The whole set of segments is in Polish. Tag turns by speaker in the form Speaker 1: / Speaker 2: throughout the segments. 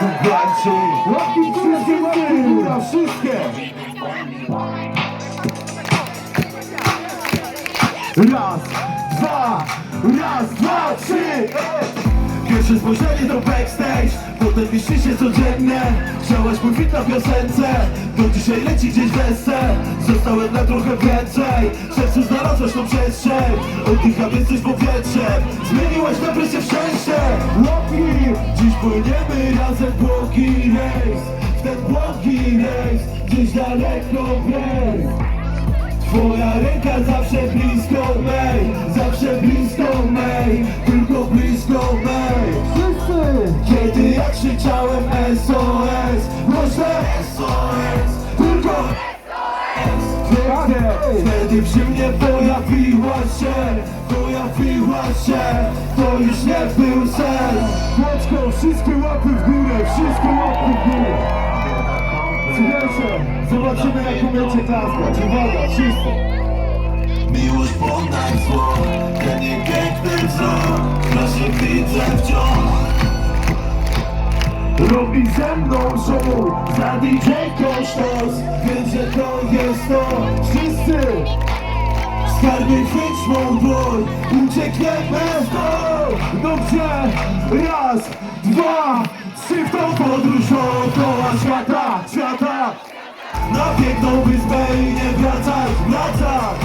Speaker 1: Walczy
Speaker 2: Łapki
Speaker 1: Wszystkie łapki w górę, wszystkie. Raz, dwa, raz, dwa, trzy! Pierwsze spojrzenie to backstage. Potem myśli się codziennie. Chciałaś mój fit na piosence. Do dzisiaj leci gdzieś wesel. Zostałem na trochę więcej. Sercu znalazłaś tą przestrzeń. Oddycham jesteś powietrzem Zmieniłaś na presję wszędzie płyniemy razem błogi rejs. W ten błogi rejs Gdzieś daleko rejs. Twoja ręka zawsze blisko mej Zawsze blisko mej Tylko blisko mej.
Speaker 2: Wszyscy!
Speaker 1: Kiedy ja krzyczałem SOS Proszę SOS Tylko Pięknie Wtedy przy mnie pojawiłaś się Pojawiłaś się To już nie był sen. Kłoczko, wszystkie łapy w górę Wszystkie łapy w górę. Słuchajcie, zobaczymy jak umiecie klaskać. Uwaga, wszyscy. Miłość ponad zło Ten piękny wzrok. Właśnie widzę wciąż Robi ze mną show. Za DJ Kosztos Wiem, że to jest to Skarbie chwyć mą dłoń Uciekniemy w to. Dobrze Raz, dwa, trzy W tą podróż dookoła świata Świata. Na piękną wyspę i nie wracać, wracać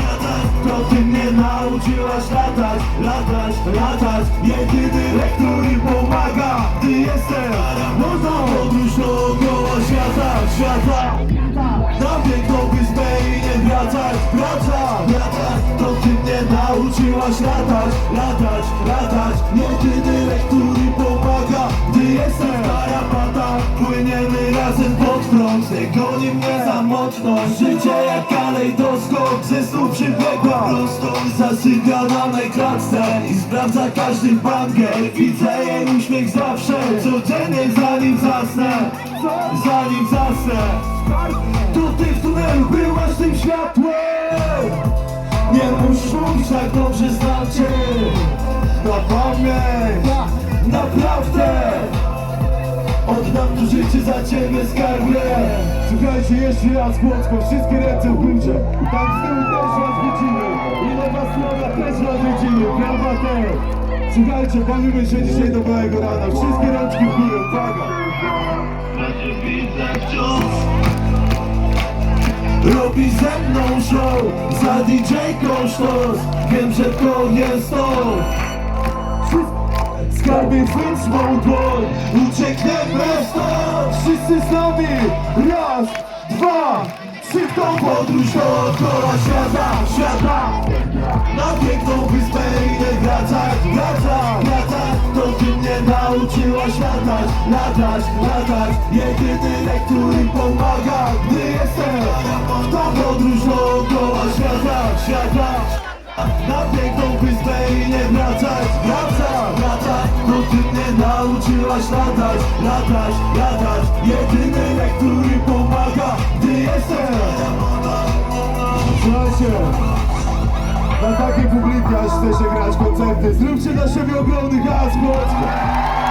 Speaker 1: To ty mnie nauczyłaś latać, latać, latać. Jedyny lek, który pomaga, ty jestem. Można nauczyłaś latać, latać, latać. Jedyny lek, który pomaga, ty jestem Tarapata, płyniemy razem pod prąd Nie goni mnie samotność Życie jak kalejdoskop. Ze snu przybiegła prosto. Zasypia na mej klatce I sprawdza każdy banger Widzę jej uśmiech zawsze. Codziennie zanim zasnę. Zanim zasnę. To ty w tunelu byłaś tym światłem Nie musisz mówić tak dobrze znam Na pamięć. Naprawdę. Oddam tu życie za ciebie skarbie. Słuchajcie, jeszcze raz chłopsko, wszystkie ręce w górze. Tam z tyłu też was widzimy. I lewa strona też was widzimy, prawa też Słuchajcie, bawimy się dzisiaj do małego rana Robi ze mną show Za DJ Kosztos. Wiem, że to jest to. Skarbie chwyć mą dłoń. Uciekniemy stąd Wszyscy z nami. Raz, dwa, trzy W tą podróż dookoła świata Świata. Na piękną wyspę i nie wracać Wracać, wracać. To ty mnie nauczyłaś latać Latać, latać. Jedyny który pomaga Gdy jestem na piękną wyspę i nie wracać, wracać, wracać. To ty mnie nauczyłaś latać, latać, latać. Jedyny lek, który pomaga, gdy jestem. Słuchajcie, na takiej aż chce się grać koncerty. Zróbcie dla siebie ogromny hałas, Płocka!